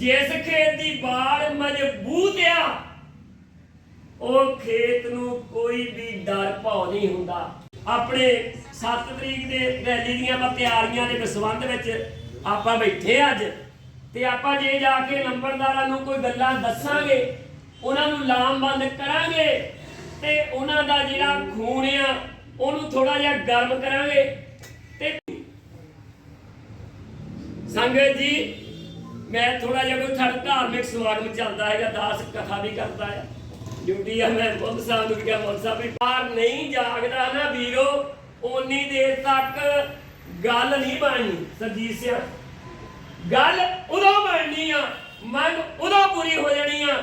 ਜਿਸ ਖੇਤ ਦੀ ਬਾੜ ਮਜ਼ਬੂਤ ਆ, ਉਹ ਖੇਤ ਨੂੰ ਕੋਈ ਵੀ ਡਰ ਭੌ ਨਹੀਂ ਹੁੰਦਾ। ਆਪਣੇ 7 ਤਰੀਕ ਦੇ ਰੈਲੀ ਦੀਆਂ ਆਪਾਂ ਤਿਆਰੀਆਂ ਦੇ ਸੰਬੰਧ ਵਿੱਚ ਆਪਾਂ ਬੈਠੇ ਅੱਜ, ਤੇ ਆਪਾਂ ਜੇ ਜਾ ਕੇ ਨੰਬਰਦਾਰਾਂ ਨੂੰ ਕੋਈ ਗੱਲਾਂ ਦੱਸਾਂਗੇ, ਉਹਨਾਂ ਨੂੰ ਲਾਮਬੰਦ ਕਰਾਂਗੇ, ਤੇ ਉਹਨਾਂ ਦਾ ਜਿਹੜਾ ਖੂਨ ਆ, ਉਹਨੂੰ ਥੋੜਾ ਜਿਹਾ ਗਰਮ ਕਰਾਂਗੇ। ਤੇ ਸੰਗਤ ਜੀ ਮੈਂ ਥੋੜਾ ਜਿਹਾ ਕੋਈ ਥੜ ਧਾਰਮਿਕ ਸਮਾਗਮ ਚੱਲਦਾ ਹੈਗਾ ਦਾਸ ਕਥਾ ਵੀ ਕਰਦਾ ਹੈ। ਡਿਊਟੀ ਆ, ਮੈਂ ਮੁੱਖ ਸਾਹਿਬ ਨੂੰ ਕਿਹਾ ਮੁੱਖ ਸਾਹਿਬ ਵੀ ਬਾਹਰ ਨਹੀਂ ਜਾਗਦਾ ਨਾ ਵੀਰੋ, ਓਨੀ ਦੇਰ ਤੱਕ ਗੱਲ ਨਹੀਂ ਬਣਨੀ, ਸਰਜੀਤ ਸਿੰਘ ਗੱਲ ਉਦੋਂ ਬਣਨੀ ਆ ਮੰਗ ਉਦੋਂ ਪੂਰੀ ਹੋ ਜਾਣੀ ਆ,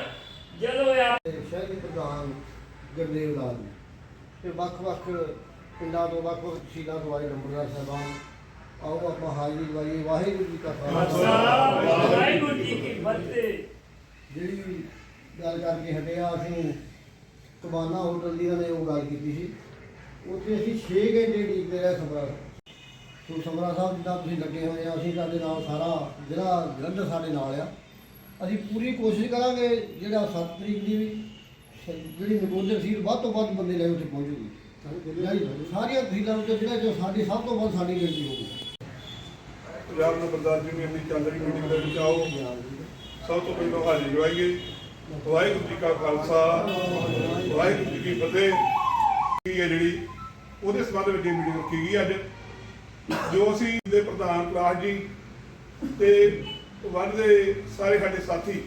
ਜਦੋਂ ਆ ਸ਼ਹਿਰੀ ਪ੍ਰਧਾਨ ਗੁਰਦੇਵ ਲਾਲ ਤੇ ਵੱਖ-ਵੱਖ ਪਿੰਡਾਂ ਤੋਂ ਵੱਖ-ਵੱਖ ਤਹਿਸੀਲਾਂ ਤੋਂ ਆਏ ਨੰਬਰਦਾਰ ਸਾਹਿਬਾਨ। ਆਓ ਆਪਾਂ ਹਾਜ਼ਰੀ ਦਵਾਈਏ ਵਾਹਿਗੁਰੂ ਜੀ ਕਾ ਖਾਲਸਾ। ਵਾਹਿਗੁਰੂ ਜੀ ਕੀ ਫਤਿਹ। ਜਿਹੜੀ ਗੱਲ ਕਰਕੇ ਹਟਿਆ ਅਸੀਂ ਕਬਾਨਾ ਹੋਟਲ ਦੀ ਨੇ ਉਹ ਗੱਲ ਕੀਤੀ ਸੀ। ਉੱਥੇ ਅਸੀਂ 6 ਘੰਟੇ ਡੀਕਦੇ ਰਹੇ ਸਮਰਾ ਸੋ ਸਮਰਾ ਸਾਹਿਬ ਜਿੱਦਾਂ ਤੁਸੀਂ ਲੱਗੇ ਹੋਏ ਆ ਅਸੀਂ ਤੁਹਾਡੇ ਨਾਲ ਸਾਰਾ ਜਿਹੜਾ ਜਲੰਧਰ ਸਾਡੇ ਨਾਲ ਆ। ਅਸੀਂ ਪੂਰੀ ਕੋਸ਼ਿਸ਼ ਕਰਾਂਗੇ ਜਿਹੜਾ 7 ਤਰੀਕ ਦੀ ਵੀ ਜਿਹੜੀ ਨਗੋਦਰ ਤਹਿਸੀਲ ਵੱਧ ਤੋਂ ਵੱਧ ਬੰਦੇ ਲੈ ਉੱਥੇ ਪਹੁੰਚੂਗੀ। ਸਾਰੀਆਂ ਤਹਿਸੀਲਾਂ ਵਿੱਚ ਜਿਹੜਾ ਜੋ ਸਾਡੀ ਸਭ ਤੋਂ ਵੱਧ ਸਾਡੀ ਗਿਣਤੀ ਹੋਊਗੀ। ਪੰਜਾਬ ਨੰਬਰਦਾਰ ਯੂਨੀਅਨ ਦੀ ਚੱਲ ਰਹੀ ਮੀਟਿੰਗ ਦੇ ਵਿੱਚ ਆਓ। ਸਭ ਤੋਂ ਪਹਿਲਾਂ ਹਾਜ਼ਰੀ ਜਵਾਈਏ ਵਾਹਿਗੁਰੂ ਜੀ ਕਾ ਖਾਲਸਾ, ਵਾਹਿਗੁਰੂ ਜੀ ਕੀ ਫਤਿਹ। ਕੀ ਹੈ ਜਿਹੜੀ ਉਹਦੇ ਸੰਬੰਧ ਵਿੱਚ ਮੀਟਿੰਗ ਰੱਖੀ ਗਈ ਅੱਜ। ਜੋ ਅਸੀਂ ਦੇ ਪ੍ਰਧਾਨ ਕਲਾਸ ਜੀ ਤੇ ਵੰਡ ਦੇ ਸਾਰੇ ਸਾਡੇ ਸਾਥੀ,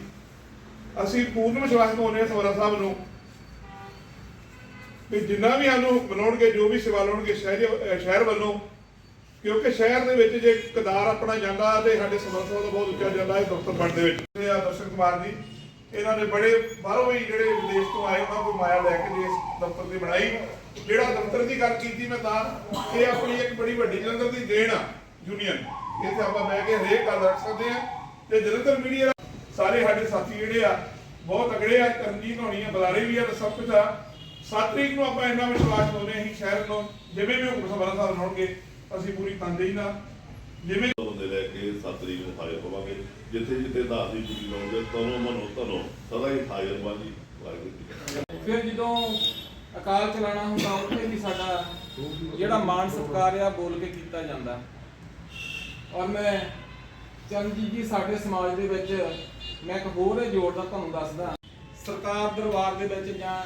ਅਸੀਂ ਪੂਰਨ ਵਿਸ਼ਵਾਸ ਪਾਉਂਦੇ ਹਾਂ ਸਵਰਾ ਸਾਹਿਬ ਨੂੰ ਵੀ ਜਿੰਨਾ ਵੀ ਸਾਨੂੰ ਬਣਾਉਣਗੇ, ਜੋ ਵੀ ਸੇਵਾ ਲਾਉਣਗੇ ਸ਼ਹਿਰ ਸ਼ਹਿਰ ਵੱਲੋਂ ਕਿਉਂਕਿ ਸ਼ਹਿਰ ਦੇ ਵਿੱਚ ਜੇ ਕਦਾਰ ਆਪਣਾ ਜਾਂਦਾ ਤੇ ਸਾਡੇ ਸਮਰਥਨ ਦਾ ਬਹੁਤ ਉੱਚਾ ਜਾਂਦਾ ਹੈ ਦਫ਼ਤਰ ਫੰਡ ਦੇ ਵਿੱਚ। ਇਹ ਆ ਦਰਸ਼ਨ ਕੁਮਾਰ ਜੀ, ਇਹਨਾਂ ਨੇ ਬੜੇ ਬਾਹਰੋਂ ਵੀ ਜਿਹੜੇ ਵਿਦੇਸ਼ ਤੋਂ ਆਏ, ਉਹਨਾਂ ਕੋਲ ਮਾਇਆ ਲੈ ਕੇ ਇਸ ਦਫ਼ਤਰ ਦੀ ਬਣਾਈ। ਜਿਹੜਾ ਦਫ਼ਤਰ ਦੀ ਗੱਲ ਕੀਤੀ ਮੈਂ ਤਾਂ, ਇਹ ਆਪਣੀ ਇੱਕ ਬੜੀ ਵੱਡੀ ਜਲੰਧਰ ਦੀ ਦੇਣ ਆ ਯੂਨੀਅਨ ਇੱਥੇ ਆਪਾਂ ਬਹਿ ਕੇ ਹਰੇਕ ਗੱਲ ਰੱਖ ਸਕਦੇ ਆ ਤੇ ਜਲੰਧਰ ਮੀਡੀਆ ਸਾਰੇ ਸਾਡੇ ਸਾਥੀ ਜਿਹੜੇ ਆ, ਬਹੁਤ ਤਗੜੇ ਆ ਕਰਨਜੀਤ ਹੋਣੀ ਆ, ਬੁਲਾਰੇ ਵੀ ਆ ਤੇ ਸਭ ਕੁਝ ਆ। 7 ਤਰੀਕ ਨੂੰ ਆਪਾਂ ਇੰਨਾ ਵਿਸ਼ਵਾਸ ਪਾਉਂਦੇ ਹਾਂ ਸ਼ਹਿਰ ਨੂੰ, ਜਿਵੇਂ ਵੀ ਹੁਕਮ ਸਭਾ ਸਾਹਿਬ ਹੋਣਗੇ ਅਸੀਂ ਪੂਰੀ ਤਨਦੇਹੀ ਨਾਲ ਜਿਵੇਂ ਬੰਦੇ ਲੈ ਕੇ 7 ਤਰੀਕ ਨੂੰ ਹਾਜ਼ਰ ਹੋਵਾਂਗੇ ਜਿੱਥੇ ਜਿੱਥੇ ਦਾਸ ਦੀ ਡਿਊਟੀ ਲਾਉਂਦੇ ਤਨੋਂ ਮਨੋਂ ਧਨੋਂ ਸਦਾ ਹੀ ਹਾਜ਼ਰ ਬਾਜੀ ਵਾਹਿਗੁਰੂ। ਫਿਰ ਜਦੋਂ ਅਕਾਲ ਚਲਾਣਾ ਹੁੰਦਾ ਉੱਥੇ ਵੀ ਸਾਡਾ ਜਿਹੜਾ ਮਾਣ ਸਤਿਕਾਰ ਆ ਬੋਲ ਕੇ ਕੀਤਾ ਜਾਂਦਾ ਔਰ ਮੈਂ ਚਰਨਜੀਤ ਜੀ ਸਾਡੇ ਸਮਾਜ ਦੇ ਵਿੱਚ ਮੈਂ ਇੱਕ ਹੋਰ ਇਹ ਜੋੜਦਾ ਤੁਹਾਨੂੰ ਦੱਸਦਾ ਸਰਕਾਰ ਦਰਬਾਰ ਦੇ ਵਿੱਚ ਜਾਂ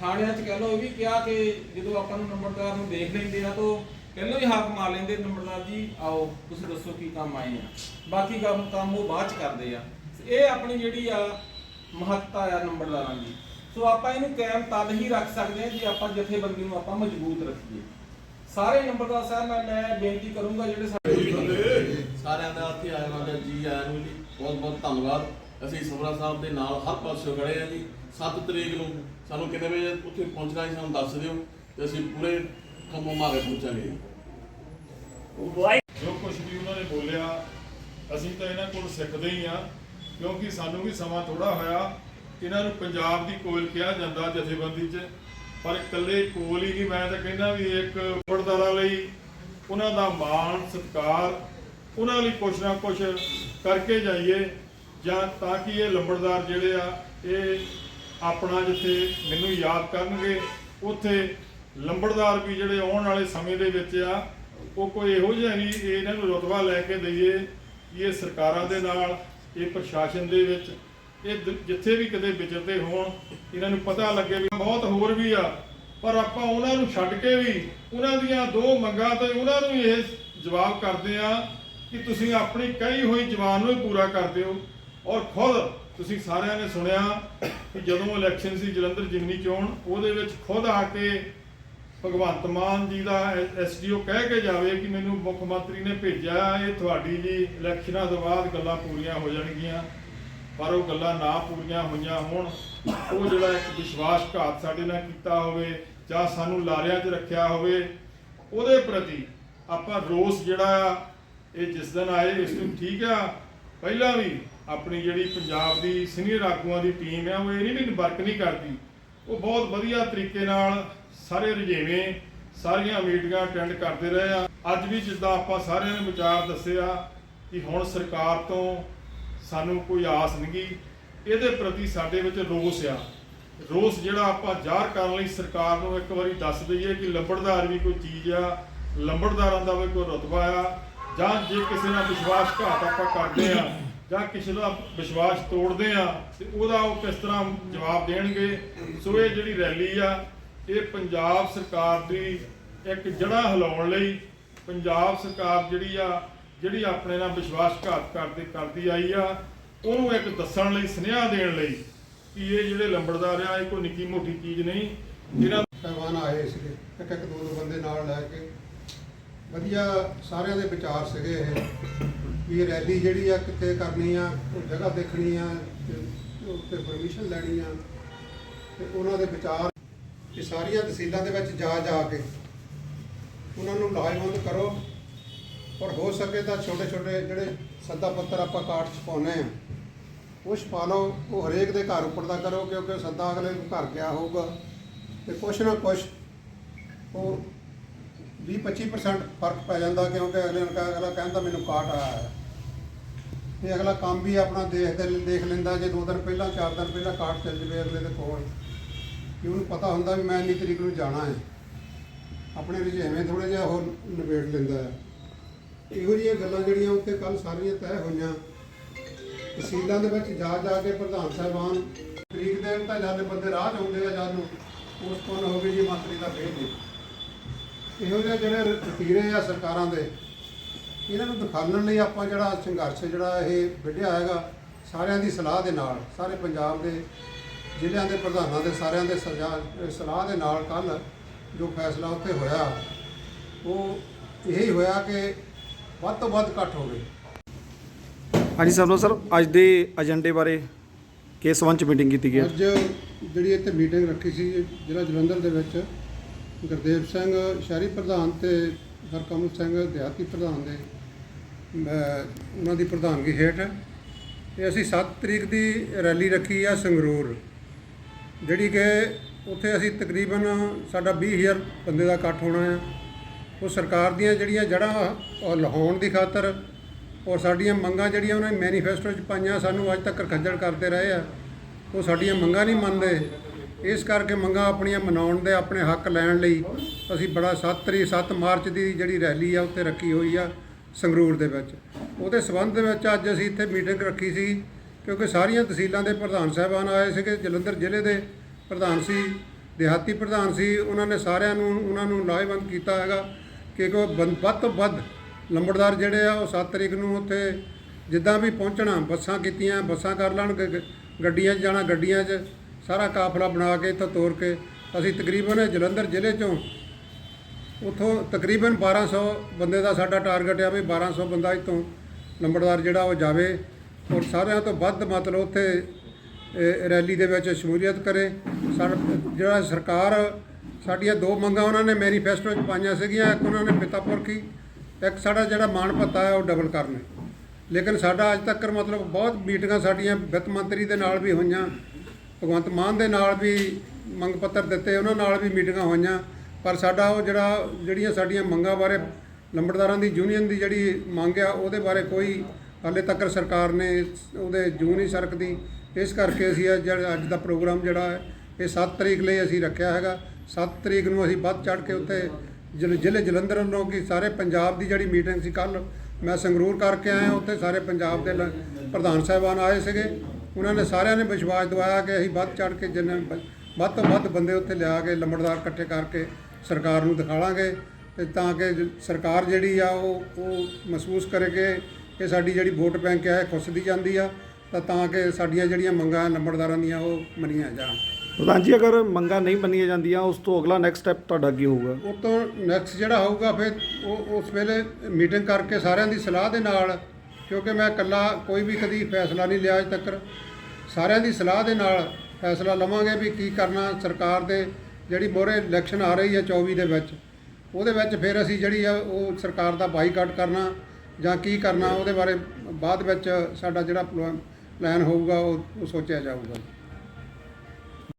ਥਾਣਿਆਂ 'ਚ ਕਹਿ ਲਓ ਇਹ ਵੀ ਕਿਹਾ ਕਿ ਜਦੋਂ ਆਪਾਂ ਨੂੰ ਨੰਬਰਦਾਰ ਨੂੰ ਦੇਖ ਲੈਂਦੇ ਆ ਤਾਂ ਪਹਿਲਾਂ ਹੀ ਹਾਕ ਮਾਰ ਲੈਂਦੇ ਨੰਬਰਦਾਰ ਜੀ, ਆਓ, ਤੁਸੀਂ ਦੱਸੋ ਕੀ ਕੰਮ ਆਏ ਆ। ਬਾਕੀ ਕੰਮ ਕੰਮ ਉਹ ਬਾਅਦ 'ਚ ਕਰਦੇ ਆ। ਇਹ ਆਪਣੀ ਜਿਹੜੀ ਆ ਮਹੱਤਤਾ ਆ ਨੰਬਰਦਾਰਾਂ ਦੀ। ਸੋ ਆਪਾਂ ਇਹਨੂੰ ਕਾਇਮ ਤਦ ਹੀ ਰੱਖ ਸਕਦੇ ਹਾਂ ਜੇ ਆਪਾਂ ਜਥੇਬੰਦੀ ਨੂੰ ਆਪਾਂ ਮਜ਼ਬੂਤ ਰੱਖੀਏ। ਸਾਰੇ ਨੰਬਰਦਾਰ ਸਾਹਿਬ ਨਾਲ ਮੈਂ ਬੇਨਤੀ ਕਰੂੰਗਾ ਜਿਹੜੇ ਸਾਡੇ ਸਾਰਿਆਂ ਦਾ ਇੱਥੇ ਆਏ ਵਾਲੇ ਜੀ ਆਇਆਂ ਨੂੰ ਜੀ ਬਹੁਤ ਬਹੁਤ ਧੰਨਵਾਦ। ਅਸੀਂ ਸਮਰਾ ਸਾਹਿਬ ਦੇ ਨਾਲ ਹਰ ਪਾਸੇ ਖੜੇ ਆ ਜੀ। 7 ਤਰੀਕ ਨੂੰ ਸਾਨੂੰ ਕਿੰਨੇ ਵਜੇ ਉੱਥੇ ਪਹੁੰਚਣਾ ਹੈ ਸਾਨੂੰ ਦੱਸ ਦਿਓ। ਤੇ ਅਸੀਂ ਪੂਰੇ ਕੰਮੋਂ ਮਾਰੇ ਪਹੁੰਚਾਂਗੇ ਜੋ ਕੁਝ ਵੀ ਉਹਨਾਂ ਨੇ ਬੋਲਿਆ, ਅਸੀਂ ਤਾਂ ਇਹਨਾਂ ਕੋਲ ਸਿੱਖਦੇ ਹੀ ਆ ਕਿਉਂਕਿ ਸਾਨੂੰ ਵੀ ਸਮਾਂ ਥੋੜਾ ਹੋਇਆ। ਇਹਨਾਂ ਨੂੰ ਪੰਜਾਬ ਦੀ ਕੋਇਲ ਕਿਹਾ ਜਾਂਦਾ ਜਥੇਬੰਦੀ 'ਚ, ਪਰ ਇਕੱਲੇ ਕੋਲ ਹੀ ਨਹੀਂ, ਮੈਂ ਤਾਂ ਕਹਿੰਦਾ ਵੀ ਇੱਕ ਪੜਦਾਰਾਂ ਲਈ ਉਹਨਾਂ ਦਾ ਮਾਣ, ਸਤਿਕਾਰ, ਉਹਨਾਂ ਲਈ ਕੁਛ ਨਾ ਕੁਛ ਕਰਕੇ ਜਾਈਏ, ਜਾਂ ਤਾਂ ਕਿ ਇਹ ਲੰਬੜਦਾਰ ਜਿਹੜੇ ਆ, ਇਹ ਆਪਣਾ ਜਿੱਥੇ ਮੈਨੂੰ ਯਾਦ ਕਰਨਗੇ, ਉੱਥੇ ਲੰਬੜਦਾਰ ਵੀ ਜਿਹੜੇ ਆਉਣ ਵਾਲੇ ਸਮੇਂ ਦੇ ਵਿੱਚ ਆ, ਉਹ ਕੋਈ ਇਹੋ ਜਿਹਾ ਨਹੀਂ ਇਹਨਾਂ ਨੂੰ ਰੁਤਬਾ ਲੈ ਕੇ ਦਈਏ ਕਿ ਇਹ ਸਰਕਾਰਾਂ ਦੇ ਨਾਲ, ਇਹ ਪ੍ਰਸ਼ਾਸਨ ਦੇ ਵਿੱਚ, ਇਹ ਜਿੱਥੇ ਵੀ ਕਦੇ ਵਿਚਰਦੇ ਹੋਣ, ਇਹਨਾਂ ਨੂੰ ਪਤਾ ਲੱਗੇ ਵੀ ਬਹੁਤ ਹੋਰ ਵੀ ਆ। ਪਰ ਆਪਾਂ ਉਹਨਾਂ ਨੂੰ ਛੱਡ ਕੇ ਵੀ, ਉਹਨਾਂ ਦੀਆਂ ਦੋ ਮੰਗਾਂ ਤੇ ਉਹਨਾਂ ਨੂੰ ਇਹ ਜਵਾਬ ਕਰਦੇ ਆ ਕਿ ਤੁਸੀਂ ਆਪਣੀ ਕਹੀ ਹੋਈ ਜਵਾਨ ਨੂੰ ਹੀ ਪੂਰਾ ਕਰਦੇ ਹੋ ਔਰ ਖੁਦ ਤੁਸੀਂ ਸਾਰਿਆਂ ਨੇ ਸੁਣਿਆ ਕਿ ਜਦੋਂ ਇਲੈਕਸ਼ਨ ਸੀ ਜਲੰਧਰ ਜਿਮਨੀ ਚੋਣ, ਉਹਦੇ ਵਿੱਚ ਖੁਦ ਆ ਕੇ ਭਗਵੰਤ ਮਾਨ ਜੀ ਦਾ ਐਸਡੀਓ ਕਹਿ ਕੇ ਜਾਵੇ ਕਿ ਮੈਨੂੰ ਮੁੱਖ ਮੰਤਰੀ ਨੇ ਭੇਜਿਆ, ਇਹ ਤੁਹਾਡੀ ਜੀ ਇਲੈਕਸ਼ਨਾਂ ਤੋਂ ਬਾਅਦ ਗੱਲਾਂ ਪੂਰੀਆਂ ਹੋ ਜਾਣਗੀਆਂ। ਪਰ ਉਹ ਗੱਲਾਂ ਨਾ ਪੂਰੀਆਂ ਹੋਈਆਂ ਹੋਣ, ਉਹ ਜਿਹੜਾ ਇੱਕ ਵਿਸ਼ਵਾਸਘਾਤ ਸਾਡੇ ਨਾਲ ਕੀਤਾ ਹੋਵੇ ਜਾਂ ਸਾਨੂੰ ਲਾਰਿਆਂ 'ਚ ਰੱਖਿਆ ਹੋਵੇ, ਉਹਦੇ ਪ੍ਰਤੀ ਆਪਾਂ ਰੋਸ ਜਿਹੜਾ ਆ ਇਹ ਜਿਸ ਦਿਨ ਆਏ, ਇਸ ਨੂੰ ਠੀਕ ਆ। ਪਹਿਲਾਂ ਵੀ ਆਪਣੀ ਜਿਹੜੀ ਪੰਜਾਬ ਦੀ ਸੀਨੀਅਰ ਆਗੂਆਂ ਦੀ ਟੀਮ ਆ, ਉਹ ਇਹ ਨਹੀਂ ਵੀ ਵਰਕ ਨਹੀਂ ਕਰਦੀ। ਉਹ ਬਹੁਤ ਵਧੀਆ ਤਰੀਕੇ ਨਾਲ ਸਾਰੇ ਰੁਝੇਵੇਂ, ਸਾਰੀਆਂ ਮੀਟਿੰਗਾਂ ਅਟੈਂਡ ਕਰਦੇ ਰਹੇ ਆ। ਅੱਜ ਵੀ ਜਿੱਦਾਂ ਆਪਾਂ ਸਾਰਿਆਂ ਨੇ ਵਿਚਾਰ ਦੱਸਿਆ ਕਿ ਹੁਣ ਸਰਕਾਰ ਤੋਂ ਸਾਨੂੰ ਕੋਈ ਆਸ ਨਹੀਂਗੀ ਇਹਦੇ ਪ੍ਰਤੀ ਸਾਡੇ ਵਿੱਚ ਰੋਸ ਆ। ਰੋਸ ਜਿਹੜਾ ਆਪਾਂ ਜ਼ਾਹਰ ਕਰਨ ਲਈ ਸਰਕਾਰ ਨੂੰ ਇੱਕ ਵਾਰੀ ਦੱਸ ਦਈਏ ਕਿ ਲੰਬੜਦਾਰ ਵੀ ਕੋਈ ਚੀਜ਼ ਆ, ਲੰਬੜਦਾਰਾਂ ਦਾ ਵੀ ਕੋਈ ਰਤਬਾ ਆ, ਜਾਂ ਜੇ ਕਿਸੇ ਨਾਲ ਵਿਸ਼ਵਾਸ ਵਿਸ਼ਵਾਸਘਾਤ ਆਪਾਂ ਕਰਦੇ ਆ, ਜਾਂ ਕਿਸੇ ਦਾ ਵਿਸ਼ਵਾਸ ਤੋੜਦੇ ਆ, ਤੇ ਉਹਦਾ ਉਹ ਕਿਸ ਤਰ੍ਹਾਂ ਜਵਾਬ ਦੇਣਗੇ। ਸੋ ਇਹ ਜਿਹੜੀ ਰੈਲੀ ਆ ਇਹ ਪੰਜਾਬ ਸਰਕਾਰ ਦੀ ਇੱਕ ਜੜਾ ਹਿਲਾਉਣ ਲਈ ਪੰਜਾਬ ਸਰਕਾਰ ਜਿਹੜੀ ਆ, ਜਿਹੜੀ ਆਪਣੇ ਨਾਲ ਵਿਸ਼ਵਾਸਘਾਤ ਕਰਦੇ ਕਰਦੀ ਆਈ ਆ, ਉਹਨੂੰ ਇੱਕ ਦੱਸਣ ਲਈ, ਸੁਨੇਹਾ ਦੇਣ ਲਈ ਕਿ ਇਹ ਜਿਹੜੇ ਲੰਬੜਦਾਰ ਆ, ਇਹ ਕੋਈ ਨਿੱਕੀ ਮੋਟੀ ਚੀਜ਼ ਨਹੀਂ। ਇਹਨਾਂ ਪਹਿਲਵਾਨ ਆਏ ਸੀਗੇ, ਇੱਕ ਇੱਕ ਦੋ ਦੋ ਬੰਦੇ ਨਾਲ ਲੈ ਕੇ। ਵਧੀਆ ਸਾਰਿਆਂ ਦੇ ਵਿਚਾਰ ਸੀਗੇ ਇਹ, ਵੀ ਰੈਲੀ ਜਿਹੜੀ ਆ, ਕਿੱਥੇ ਕਰਨੀ ਆ, ਜਗ੍ਹਾ ਦੇਖਣੀ ਆ, ਤੇ ਪਰਮਿਸ਼ਨ ਲੈਣੀ ਆ। ਤੇ ਉਹਨਾਂ ਦੇ ਵਿਚਾਰ ਕਿ ਸਾਰੀਆਂ ਤਹਿਸੀਲਾਂ ਦੇ ਵਿੱਚ ਜਾ ਜਾ ਕੇ ਉਹਨਾਂ ਨੂੰ ਲਾਜਵੰਦ ਕਰੋ। ਔਰ ਹੋ ਸਕੇ ਤਾਂ ਛੋਟੇ ਛੋਟੇ ਜਿਹੜੇ ਸੱਦਾ ਪੱਤਰ ਆਪਾਂ ਕਾਰਡ 'ਚ ਪਾਉਂਦੇ ਆ ਉਹ ਛਪਾ ਲਓ, ਉਹ ਹਰੇਕ ਦੇ ਘਰ ਉੱਪਰ ਦਾ ਕਰੋ, ਕਿਉਂਕਿ ਸੱਦਾ ਅਗਲੇ ਨੂੰ ਘਰ ਗਿਆ ਹੋਊਗਾ। ਤੇ ਕੁਛ ਨਾ ਕੁਛ ਉਹ 20-25% ਫ਼ਰਕ ਪੈ ਜਾਂਦਾ, ਕਿਉਂਕਿ ਅਗਲੇ ਨੂੰ ਕਹ- ਅਗਲਾ ਕਹਿੰਦਾ ਮੈਨੂੰ ਕਾਟ ਆਇਆ ਹੈ। ਤੇ ਅਗਲਾ ਕੰਮ ਵੀ ਆਪਣਾ ਦੇਖ ਦੇਖ ਲੈਂਦਾ, ਜੇ ਦੋ ਦਿਨ ਪਹਿਲਾਂ, ਚਾਰ ਦਿਨ ਪਹਿਲਾਂ ਕਾਟ ਚੱਲ ਜਵੇ ਅਗਲੇ ਦੇ ਕੋਲ। ਕਿ ਉਹਨੂੰ ਪਤਾ ਹੁੰਦਾ ਵੀ ਮੈਂ ਇੰਨੀ ਤਰੀਕ ਨੂੰ ਜਾਣਾ ਹੈ। ਆਪਣੇ ਰੁਝੇਵੇਂ ਥੋੜੇ ਜਿਹਾ ਉਹ ਨਿਬੇੜ ਲੈਂਦਾ ਹੈ। ਇਹੋ ਜਿਹੀਆਂ ਗੱਲਾਂ ਜਿਹੜੀਆਂ ਉੱਥੇ ਕੱਲ ਸਾਰੀਆਂ ਤੈਅ ਹੋਈਆਂ। ਤਹਿਸੀਲਾਂ ਦੇ ਵਿੱਚ ਜਾ ਜਾ ਕੇ ਪ੍ਰਧਾਨ ਸਾਹਿਬਾਨ ਤਰੀਕ ਦੇਣ ਤਾਂ ਜਦ ਬੰਦੇ ਰਾਹ 'ਚ ਆਉਂਦੇ ਆ ਜਦ ਨੂੰ ਪੋਸਟਪੋਨ ਹੋ ਗਈ ਜੀ, ਮੰਤਰੀ ਦਾ ਫੇਰ ਦੇ ਇਹੋ ਜਿਹੇ ਜਿਹੜੇ ਰਤੀਰੇ ਆ ਸਰਕਾਰਾਂ ਦੇ, ਇਹਨਾਂ ਨੂੰ ਦਿਖਾਉਣ ਲਈ ਆਪਾਂ ਜਿਹੜਾ ਸੰਘਰਸ਼ ਜਿਹੜਾ ਇਹ ਵਿੱਢਿਆ ਹੈਗਾ, ਸਾਰਿਆਂ ਦੀ ਸਲਾਹ ਦੇ ਨਾਲ, ਸਾਰੇ ਪੰਜਾਬ ਦੇ ਜ਼ਿਲ੍ਹਿਆਂ ਦੇ ਪ੍ਰਧਾਨਾਂ ਦੇ ਸਾਰਿਆਂ ਦੇ ਸਜਾ- ਸਲਾਹ ਦੇ ਨਾਲ ਕੱਲ ਜੋ ਫੈਸਲਾ ਉੱਤੇ ਹੋਇਆ ਉਹ ਇਹੀ ਹੋਇਆ ਕਿ ਵੱਧ ਤੋਂ ਵੱਧ ਇਕੱਠ ਹੋਵੇ ਹਾਂਜੀ ਸਰਨੋ ਸਰ ਅੱਜ ਦੇ ਏਜੰਡੇ ਬਾਰੇ ਕਿਸ ਸੰਬੰਧ ਚ ਮੀਟਿੰਗ ਕੀਤੀ ਗਈ ਅੱਜ ਜਿਹੜੀ ਇੱਥੇ ਮੀਟਿੰਗ ਰੱਖੀ ਸੀ ਜ਼ਿਲ੍ਹਾ ਜਲੰਧਰ ਦੇ ਵਿੱਚ ਗੁਰਦੇਵ ਸਿੰਘ ਸ਼ਹਿਰੀ ਪ੍ਰਧਾਨ ਤੇ ਹਰਕਮਲ ਸਿੰਘ ਦਿਹਾਤੀ ਪ੍ਰਧਾਨ ਦੇ ਮੈਂ ਉਹਨਾਂ ਦੀ ਪ੍ਰਧਾਨਗੀ ਹੇਠ। ਤੇ ਅਸੀਂ 7 ਤਰੀਕ ਦੀ ਰੈਲੀ ਰੱਖੀ ਆ ਸੰਗਰੂਰ। ਜਿਹੜੀ ਕਿ ਉੱਥੇ ਅਸੀਂ ਤਕਰੀਬਨ ਸਾਡਾ 20000 ਬੰਦੇ ਦਾ ਇਕੱਠ ਹੋਣਾ ਆ ਉਹ ਸਰਕਾਰ ਦੀਆਂ ਜਿਹੜੀਆਂ ਜੜ੍ਹਾਂ ਲਹਾਉਣ ਦੀ ਖਾਤਰ ਔਰ ਸਾਡੀਆਂ ਮੰਗਾਂ ਜਿਹੜੀਆਂ ਉਹਨਾਂ ਨੇ ਮੈਨੀਫੈਸਟੋ 'ਚ ਪਾਈਆਂ, ਸਾਨੂੰ ਅੱਜ ਤੱਕ ਖੱਜਲ ਕਰਦੇ ਰਹੇ ਆ। ਉਹ ਸਾਡੀਆਂ ਮੰਗਾਂ ਨਹੀਂ ਮੰਨਦੇ। ਇਸ ਕਰਕੇ ਮੰਗਾਂ ਆਪਣੀਆਂ ਮਨਾਉਣ ਦੇ ਆਪਣੇ ਹੱਕ ਲੈਣ ਲਈ ਅਸੀਂ ਬੜਾ 7 ਤਰੀਕ 7 ਮਾਰਚ ਦੀ ਜਿਹੜੀ ਰੈਲੀ ਆ, ਉੱਥੇ ਰੱਖੀ ਹੋਈ ਆ ਸੰਗਰੂਰ ਦੇ ਵਿੱਚ। ਉਹਦੇ ਸਬੰਧ ਦੇ ਵਿੱਚ ਅੱਜ ਅਸੀਂ ਇੱਥੇ ਮੀਟਿੰਗ ਰੱਖੀ ਸੀ। ਕਿਉਂਕਿ ਸਾਰੀਆਂ ਤਹਿਸੀਲਾਂ ਦੇ ਪ੍ਰਧਾਨ ਸਾਹਿਬਾਨ ਆਏ ਸੀਗੇ, ਜਲੰਧਰ ਜ਼ਿਲ੍ਹੇ ਦੇ ਪ੍ਰਧਾਨ ਸੀ, ਦਿਹਾਤੀ ਪ੍ਰਧਾਨ ਸੀ, ਉਹਨਾਂ ਨੇ ਸਾਰਿਆਂ ਨੂੰ, ਉਹਨਾਂ ਨੂੰ ਲਾਹੇਵੰਦ ਕੀਤਾ ਹੈਗਾ ਕਿ ਕੋ ਵੱਧ ਤੋਂ ਵੱਧ ਲੰਬੜਦਾਰ ਜਿਹੜੇ ਆ, ਉਹ 7 ਤਰੀਕ ਨੂੰ ਉੱਥੇ ਜਿੱਦਾਂ ਵੀ ਪਹੁੰਚਣਾ, ਬੱਸਾਂ ਕੀਤੀਆਂ, ਬੱਸਾਂ ਕਰ ਲੈਣ, ਗ- ਗੱਡੀਆਂ 'ਚ ਜਾਣਾ, ਗੱਡੀਆਂ 'ਚ ਸਾਰਾ ਕਾਫਲਾ ਬਣਾ ਕੇ ਇੱਥੋਂ ਤੋਰ ਕੇ ਅਸੀਂ ਤਕਰੀਬਨ ਜਲੰਧਰ ਜ਼ਿਲ੍ਹੇ 'ਚੋਂ ਉਥੋਂ ਤਕਰੀਬਨ 1200 ਬੰਦੇ ਦਾ ਸਾਡਾ ਟਾਰਗੇਟ ਆ ਵੀ 1200 ਬੰਦਾ ਇੱਥੋਂ ਲੰਬੜਦਾਰ ਜਿਹੜਾ ਉਹ ਜਾਵੇ। ਔਰ ਸਾਰਿਆਂ ਤੋਂ ਵੱਧ ਮਤਲਬ ਉੱਥੇ ਰੈਲੀ ਦੇ ਵਿੱਚ ਸ਼ਮੂਲੀਅਤ ਕਰੇ। ਸਾਡਾ ਜਿਹੜਾ ਸਰਕਾਰ, ਸਾਡੀਆਂ ਦੋ ਮੰਗਾਂ ਉਹਨਾਂ ਨੇ ਮੈਨੀਫੈਸਟੋ 'ਚ ਪਾਈਆਂ ਸੀਗੀਆਂ। ਇੱਕ ਉਹਨਾਂ ਨੇ ਪਿਤਾ ਪੁਰਖੀ ਇੱਕ ਸਾਡਾ ਜਿਹੜਾ ਮਾਣ ਭੱਤਾ ਹੈ ਉਹ ਡਬਲ ਕਰਨਾ। ਲੇਕਿਨ ਸਾਡਾ ਅੱਜ ਤੱਕ ਮਤਲਬ ਬਹੁਤ ਮੀਟਿੰਗਾਂ ਸਾਡੀਆਂ ਵਿੱਤ ਮੰਤਰੀ ਦੇ ਨਾਲ ਵੀ ਹੋਈਆਂ, ਭਗਵੰਤ ਮਾਨ ਦੇ ਨਾਲ ਵੀ ਮੰਗ ਪੱਤਰ ਦਿੱਤੇ, ਉਹਨਾਂ ਨਾਲ ਵੀ ਮੀਟਿੰਗਾਂ ਹੋਈਆਂ। ਪਰ ਸਾਡਾ ਉਹ ਜਿਹੜਾ, ਜਿਹੜੀਆਂ ਸਾਡੀਆਂ ਮੰਗਾਂ ਬਾਰੇ ਲੰਬੜਦਾਰਾਂ ਦੀ ਯੂਨੀਅਨ ਦੀ ਜਿਹੜੀ ਮੰਗ ਆ, ਉਹਦੇ ਬਾਰੇ ਕੋਈ ਹਾਲੇ ਤੱਕ ਸਰਕਾਰ ਨੇ ਉਹਦੇ ਜੂ ਨਹੀਂ ਸਰਕਦੀ। ਇਸ ਕਰਕੇ ਅਸੀਂ ਇਹ ਅੱਜ ਦਾ ਪ੍ਰੋਗਰਾਮ ਜਿਹੜਾ ਹੈ, ਇਹ 7 ਤਰੀਕ ਲਈ ਅਸੀਂ ਰੱਖਿਆ ਹੈਗਾ। 7 ਤਰੀਕ ਨੂੰ ਅਸੀਂ ਵੱਧ ਚੜ ਕੇ ਉੱਥੇ ਜ਼ਿਲ੍ਹੇ ਜ਼ਿਲ੍ਹੇ ਜਲੰਧਰ ਵੱਲੋਂ ਕਿ ਸਾਰੇ ਪੰਜਾਬ ਦੀ ਜਿਹੜੀ ਮੀਟਿੰਗ ਸੀ ਕੱਲ ਮੈਂ ਸੰਗਰੂਰ ਕਰਕੇ ਆਇਆ ਉੱਥੇ ਸਾਰੇ ਪੰਜਾਬ ਦੇ ਲ- ਪ੍ਰਧਾਨ ਸਾਹਿਬਾਨ ਆਏ ਸੀਗੇ। ਉਹਨਾਂ ਨੇ ਸਾਰਿਆਂ ਨੇ ਵਿਸ਼ਵਾਸ ਦਿਵਾਇਆ ਕਿ ਅਸੀਂ ਵੱਧ ਚੜ ਕੇ ਜਿੰਨੇ ਵੱਧ ਤੋਂ ਵੱਧ ਬੰਦੇ ਉੱਥੇ ਲਿਆ ਕੇ ਲੰਬੜਦਾਰ ਇਕੱਠੇ ਕਰਕੇ ਸਰਕਾਰ ਨੂੰ ਦਿਖਾਵਾਂਗੇ ਤੇ ਤਾਂ ਕਿ ਸਰਕਾਰ ਜਿਹੜੀ ਆ ਉਹ ਉਹ ਮਹਿਸੂਸ ਕਰੇ ਕਿ ਕਿ ਸਾਡੀ ਜਿਹੜੀ ਵੋਟ ਬੈਂਕ ਹੈ ਖੁੱਸਦੀ ਜਾਂਦੀ ਆ ਤਾਂ ਤਾਂ ਕਿ ਸਾਡੀਆਂ ਜਿਹੜੀਆਂ ਮੰਗਾਂ ਲੰਬੜਦਾਰਾਂ ਦੀਆਂ ਉਹ ਮੰਨੀਆਂ ਜਾਣ। ਪ੍ਰਧਾਨ ਜੀ ਅਗਰ ਮੰਗਾਂ ਨਹੀਂ ਮੰਨੀਆਂ ਜਾਂਦੀਆਂ ਉਸ ਤੋਂ ਅਗਲਾ ਨੈਕਸਟ ਸਟੈਪ ਤੁਹਾਡਾ ਕੀ ਹੋਊਗਾ? ਉਹ ਤੋਂ ਨੈਕਸਟ ਜਿਹੜਾ ਹੋਊਗਾ ਫਿਰ ਉਹ ਉਸ ਵੇਲੇ ਮੀਟਿੰਗ ਕਰਕੇ ਸਾਰਿਆਂ ਦੀ ਸਲਾਹ ਦੇ ਨਾਲ ਕਿਉਂਕਿ ਮੈਂ ਇਕੱਲਾ ਕੋਈ ਵੀ ਕਦੀ ਫੈਸਲਾ ਨਹੀਂ ਲਿਆ ਅਜ ਤੱਕ। ਸਾਰਿਆਂ ਦੀ ਸਲਾਹ ਦੇ ਨਾਲ ਫੈਸਲਾ ਲਵਾਂਗੇ ਵੀ ਕੀ ਕਰਨਾ ਸਰਕਾਰ ਦੇ ਜਿਹੜੀ ਮੋਰੇ ਇਲੈਕਸ਼ਨ ਆ ਰਹੀ ਹੈ 24 ਦੇ ਵਿੱਚ। ਉਹਦੇ ਵਿੱਚ ਫਿਰ ਅਸੀਂ ਜਿਹੜੀ ਆ ਉਹ ਸਰਕਾਰ ਦਾ ਬਾਈਕਾਟ ਕਰਨਾ ਜਾਂ ਕੀ ਕਰਨਾ, ਉਹਦੇ ਬਾਰੇ ਬਾਅਦ ਵਿੱਚ ਸਾਡਾ ਜਿਹੜਾ ਪਲੈਨ ਹੋਊਗਾ, ਉਹ ਉਹ ਸੋਚਿਆ ਜਾਊਗਾ।